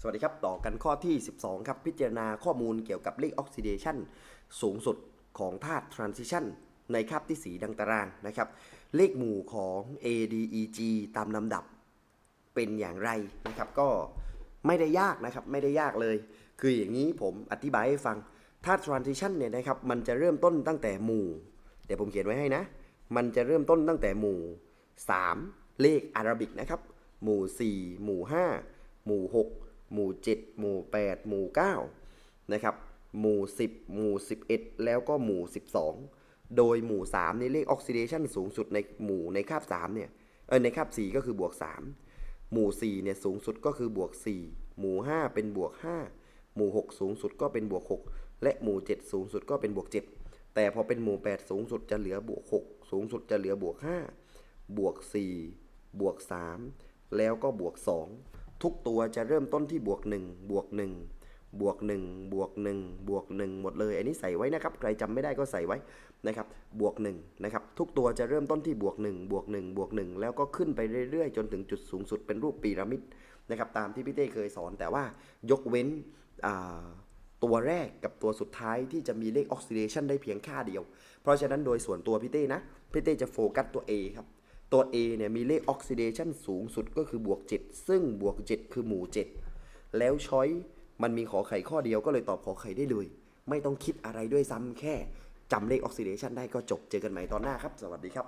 สวัสดีครับ ต่อกันข้อที่ 12 ครับ พิจารณาข้อมูลเกี่ยวกับเลขออกซิเดชันสูงสุดของธาตุ transition ในคาบที่สีดังตารางนะครับ เลขหมู่ของ A D E G ตามลำดับเป็นอย่างไรนะครับ ก็ไม่ได้ยากนะครับ ไม่ได้ยากเลย คืออย่างนี้ผมอธิบายให้ฟังธาตุ transition เนี่ยนะครับ มันจะเริ่มต้นตั้งแต่หมู่ เดี๋ยวผมเขียนไว้ให้นะ มันจะเริ่มต้นตั้งแต่หมู่ 3 เลขอาราบิกนะครับ หมู่ 4 หมู่ 5 หมู่ 6 หมู่ 7 หมู่ 8 หมู่ 9 นะครับ หมู่ 10 หมู่ 11 แล้วก็หมู่ 12 โดยหมู่3นี่เลขออกซิเดชันสูงสุดในหมู่ในคาบ3เนี่ย เออในคาบ 4 ก็คือบวก 3 หมู่4เนี่ยสูงสุดก็คือบวก 4 หมู่ 5 เป็นบวก 5 หมู่ 6 สูงสุดก็เป็นบวก 6 และหมู่ 7 สูงสุดก็เป็นบวก 7 แต่พอเป็นหมู่ 8 สูงสุดจะเหลือบวก 6 สูงสุดจะเหลือบวก 5 บวก 4 บวก 3 แล้วก็บวก 2 ทุกตัวจะเริ่มต้นที่บวก1บวก1บวก1บวก1บวก1หมดเลยอันนี้ใส่ไว้นะครับ ใครจำไม่ได้ก็ใส่ไว้นะครับบวก1นะครับทุกตัวจะเริ่มต้นที่บวก1บวก1บวก1แล้วก็ขึ้นไปเรื่อยๆ จนถึงจุดสูงสุดเป็นรูปพีระมิดนะครับตามที่พี่เต้เคยสอนแต่ว่ายกเว้นตัวแรกกับตัวสุดท้ายที่จะมีเลขออกซิเดชันได้เพียงค่าเดียว เพราะฉะนั้นโดยส่วนตัวพี่เต้นะพี่เต้จะโฟกัสตัว A ครับ ตัว A เนี่ยมีเลขออกซิเดชันสูงสุดก็คือบวก 7 ซึ่งบวก 7 คือหมู่ 7 แล้วช้อยมันมีขอไข่ข้อเดียวก็เลยตอบขอไข่ได้เลย ไม่ต้องคิดอะไรด้วยซ้ำแค่จำเลขออกซิเดชันได้ก็จบเจอกันใหม่ตอนหน้าครับ สวัสดีครับ